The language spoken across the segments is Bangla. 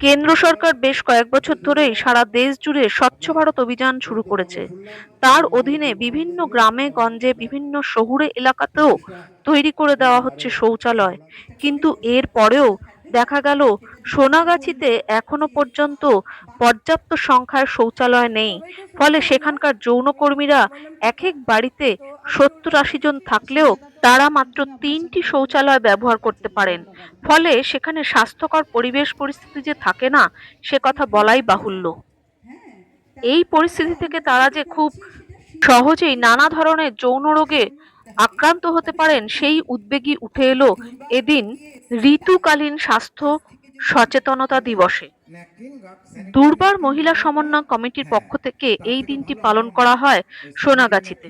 কেন্দ্র সরকার বেশ কয়েক বছর ধরেই সারা দেশ জুড়ে স্বচ্ছ ভারত অভিযান শুরু করেছে। তার অধীনে বিভিন্ন গ্রামে, গঞ্জে, বিভিন্ন শহুরে এলাকাতেও তৈরি করে দেওয়া হচ্ছে শৌচালয়। কিন্তু এর পরেও দেখা গেল, সোনাগাছিতে এখনও পর্যন্ত পর্যাপ্ত সংখ্যায় শৌচালয় নেই। ফলে সেখানকার যৌনকর্মীরা এক এক বাড়িতে সত্তর আশি জন থাকলেও তারা মাত্র তিনটি শৌচালয় ব্যবহার করতে পারেন। ফলে সেখানে স্বাস্থ্যকর পরিবেশ পরিস্থিতি যে থাকে না, সে কথা বলাই বাহুল্য। এই পরিস্থিতি থেকে তারা যে খুব সহজেই নানা ধরনের যৌন রোগে আক্রান্ত হতে পারেন, সেই উদ্বেগই উঠে এলো এদিন ঋতুকালীন স্বাস্থ্য সচেতনতা দিবসে। দুর্বার মহিলা সমন্বয় কমিটির পক্ষ থেকে এই দিনটি পালন করা হয় সোনাগাছিতে।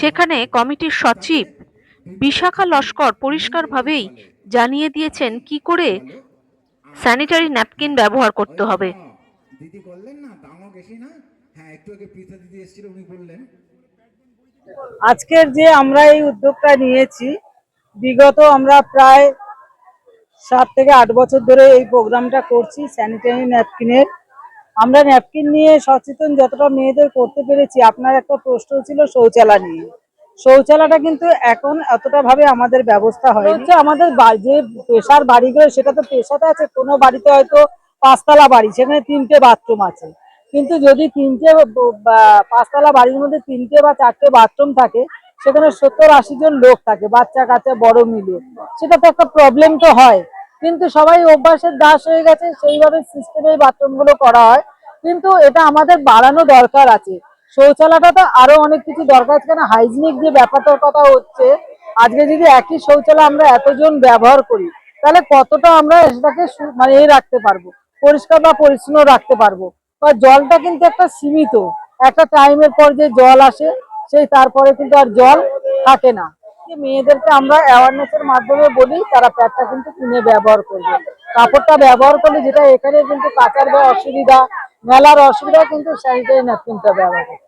সেখানে কমিটির সচিব বিশাখা লস্কর পরিষ্কারভাবেই জানিয়ে দিয়েছেন কি করে স্যানিটারি ন্যাপকিন ব্যবহার করতে হবে। দিদি করলেন না তাও গেছি না? হ্যাঁ একটু আগে প্রীতা দিদি এসেছিল উনি বললেন। আজকের যে আমরা এই উদ্যোগটা নিয়েছি বিগত আমরা প্রায় সাত থেকে আট বছর ধরে এই প্রোগ্রামটা করছি স্যানিটারি ন্যাপকিনের। আমরা ন্যাপকিন নিয়ে সচেতন যতটা মেয়েদের করতে পেরেছি, আপনার একটা প্রশ্ন ছিল শৌচালয় নিয়ে। শৌচালয়টা কিন্তু এখন এতটা ভাবে আমাদের ব্যবস্থা হয় হচ্ছে আমাদের যে পেশার বাড়িগুলো, সেটা তো পেশাতে আছে, কোনো বাড়িতে হয়তো পাঁচতলা বাড়ি, সেখানে তিনটে বাথরুম আছে। কিন্তু যদি তিনটে পাঁচতলা বাড়ির মধ্যে তিনটে বা চারটে বাথরুম থাকে, সেখানে সত্তর আশি জন লোক থাকে, বাচ্চা কাচ্চা, বড় মিলে সেটা তো একটা প্রবলেম তো হয়। কিন্তু সবাই অভ্যাসের দাস হয়ে গেছে, সেইভাবে সিস্টেমে বাথরুমগুলো করা হয়। কিন্তু এটা আমাদের বাড়ানো দরকার আছে। শৌচালয়টা তো আরও অনেক কিছু দরকার আছে, কেন হাইজিনিক যে ব্যাপারটার কথা হচ্ছে, আজকে যদি একই শৌচালয় আমরা এতজন ব্যবহার করি, তাহলে কতটা আমরা সেটাকে মানে এ রাখতে পারব? পরিষ্কার বা পরিচ্ছন্ন রাখতে পারব? বা জলটা কিন্তু একটা সীমিত। একটা টাইমের পর যে জল আসে, সেই তারপরে কিন্তু আর জল থাকে না। যে মেয়েদেরকে আমরা অ্যাওয়ারনেস এর মাধ্যমে বলি তারা প্যাডটা কিন্তু কিনে ব্যবহার করবে। কাপড়টা ব্যবহার করলে যেটা এখানে কিন্তু কাচার বা অসুবিধা মেলার অসুবিধা কিন্তু স্যানিটারি ন্যাপকিনটা ব্যবহার করে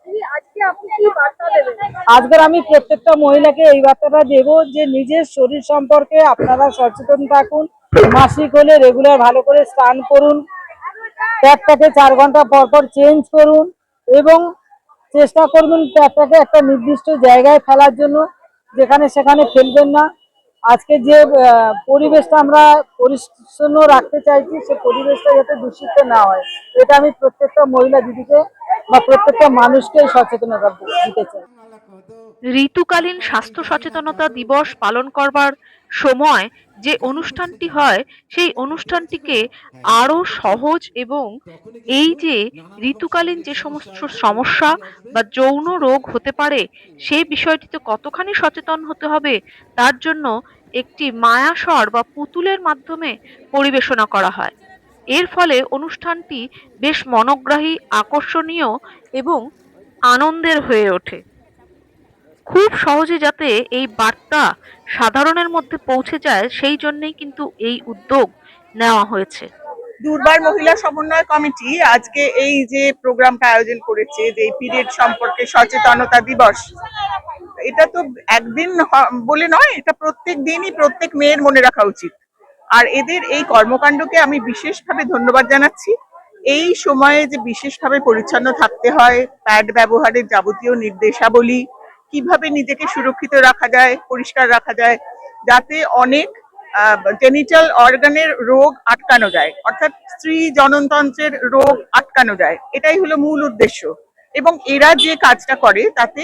আজকের আমি প্রত্যেকটা মহিলাকে এই বার্তাটা দেব যে নিজের শরীর সম্পর্কে আপনারা সচেতন থাকুন মাসিক হলে রেগুলার ভালো করে স্নান করুন প্যাডটাকে চার ঘণ্টা পর পর চেঞ্জ করুন এবং চেষ্টা করবেন প্যাডটাকে একটা নির্দিষ্ট জায়গায় ফেলার জন্য। যেখানে সেখানে ফেলবেন না। আজকে যে পরিবেশটা আমরা পরিচ্ছন্ন রাখতে চাইছি, সে পরিবেশটা যাতে দূষিত না হয়। এটা আমি প্রত্যেকটা মহিলা দিদিকে বা প্রত্যেকটা মানুষকে সচেতনতা দিতে চাই। ঋতুকালীন স্বাস্থ্য সচেতনতা দিবস পালন করবার সময় যে অনুষ্ঠানটি হয়, সেই অনুষ্ঠানটিকে আরও সহজ এবং এই যে ঋতুকালীন যে সমস্ত সমস্যা বা যৌন রোগ হতে পারে, সেই বিষয়টিতে কতখানি সচেতন হতে হবে, তার জন্য একটি মায়াসর বা পুতুলের মাধ্যমে পরিবেশনা করা হয়। এর ফলে অনুষ্ঠানটি বেশ মনোগ্রাহী, আকর্ষণীয় এবং আনন্দের হয়ে ওঠে। খুব সহজে যাতে এই বার্তা সাধারণের মধ্যে পৌঁছে যায়, সেই জন্যই কিন্তু এই উদ্যোগ নেওয়া হয়েছে। দুর্বার মহিলা সমন্বয় কমিটি আজকে এই যে প্রোগ্রামটা আয়োজন করেছে, যে পিরিয়ড সম্পর্কে সচেতনতা দিবস, এটা তো একদিন বলে নয়, এটা প্রত্যেক দিনই প্রত্যেক মেয়ের মনে রাখা উচিত। আর এদের এই কর্মকাণ্ডকে আমি বিশেষভাবে ধন্যবাদ জানাচ্ছি। এই সময়ে যে বিশেষভাবে পরিচ্ছন্ন থাকতে হয়, প্যাড ব্যবহারের যাবতীয় নির্দেশাবলী কীভাবে নিজেকে সুরক্ষিত রাখা যায়, পরিষ্কার রাখা যায়, যাতে অনেক জেনিটাল অর্গানের রোগ আটকানো যায়, অর্থাৎ স্ত্রী জননতন্ত্রের রোগ আটকানো যায়, এটাই হলো মূল উদ্দেশ্য। এবং এরা যে কাজটা করে, তাতে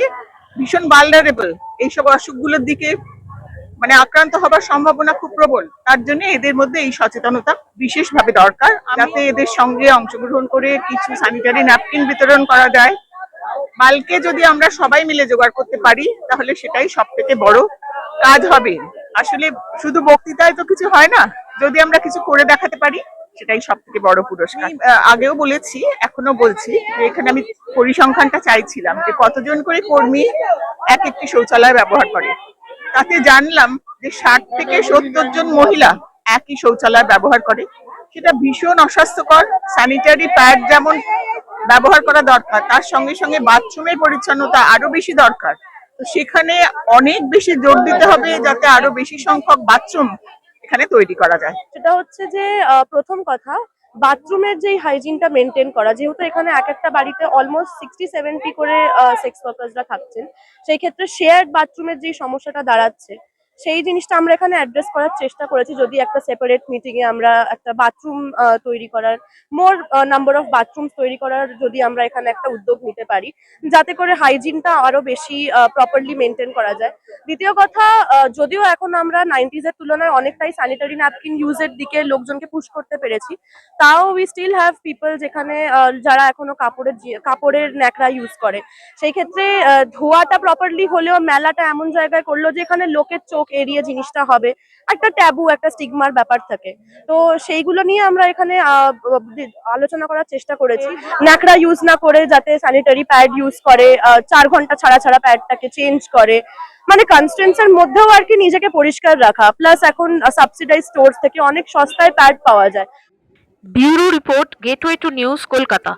ভীষণ ভালনারেবল এইসব অসুখগুলোর দিকে মানে আক্রান্ত হবার সম্ভাবনা খুব প্রবল। তার জন্য এদের মধ্যে এই সচেতনতা বিশেষভাবে দরকার, যাতে এদের সঙ্গে অংশগ্রহণ করে কিছু স্যানিটারি ন্যাপকিন বিতরণ করা যায় মালকে যদি আমরা সবাই মিলে জোগাড় করতে পারি, তাহলে সেটাই সব থেকে বড় কাজ হবে। আসলে শুধু বক্তৃতায় তো কিছু হয় না, যদি আমরা কিছু করে দেখাতে পারি, সেটাই সব থেকে বড় পুরস্কার। আগেও বলেছি এখনও বলছি যে এখানে আমি পরিসংখ্যানটা চাইছিলাম যে কতজন করে কর্মী এক একটি শৌচালয় ব্যবহার করে। তাতে জানলাম যে ষাট থেকে সত্তর জন মহিলা একই শৌচালয় ব্যবহার করে। সেটা ভীষণ অস্বাস্থ্যকর স্যানিটারি প্যাড যেমন ব্যবহার করা দরকার। তার সঙ্গে সঙ্গে বাথরুমের পরিচ্ছন্নতা আরও বেশি দরকার। তো সেখানে অনেক বেশি জোর দিতে হবে যাতে আরও বেশি সংখ্যক বাথরুম এখানে তৈরি করা যায়। সেটা হচ্ছে যে প্রথম কথা, বাথরুমের যেই হাইজিনটা মেনটেন করা, যেহেতু এখানে এক একটা বাড়িতে অলমোস্ট সিক্সটি সেভেন্টি করে সেক্স ওয়ার্কার্সরা থাকছেন, সেই ক্ষেত্রে শেয়ার্ড বাথরুমের যে সমস্যাটা দাঁড়াচ্ছে সেই জিনিসটা আমরা এখানে অ্যাড্রেস করার চেষ্টা করেছি। যদি একটা সেপারেট মিটিং এ আমরা একটা বাথরুম তৈরি করার মোর নাম্বার অফ বাথরুম তৈরি করার যদি আমরা এখানে একটা উদ্যোগ নিতে পারি, যাতে করে হাইজিনটা আরও বেশি প্রপারলি মেনটেন করা যায়। দ্বিতীয় কথা যদিও এখন আমরা নাইনটিজ এর তুলনায় অনেকটাই স্যানিটারি ন্যাপকিন ইউজের দিকে লোকজনকে পুশ করতে পেরেছি, তাও উই স্টিল হ্যাভ পিপল যেখানে যারা এখনও কাপড়ের কাপড়ের ন্যাকড়া ইউজ করে। সেই ক্ষেত্রে ধোয়াটা প্রপারলি হলেও মেলাটা এমন জায়গায় করল যে এখানে লোকের চোখ এড়িয়ে জিনিসটা হবে। একটা ট্যাবু, একটা স্টিগমার ব্যাপার থাকে। তো সেইগুলো নিয়ে আমরা এখানে আলোচনা করার চেষ্টা করেছি। ন্যাকড়া ইউজ না করে যাতে স্যানিটারি প্যাড ইউজ করে চার ঘণ্টা ছাড়া ছাড়া প্যাডটাকে চেঞ্জ করে। মানে কনস্টেন্স এর মধ্যেও আর কি নিজেকে পরিষ্কার রাখা। প্লাস এখন সাবসিডাইজ স্টোর থেকে অনেক সস্তায় প্যাড পাওয়া যায়। Bureau report gateway to news Kolkata.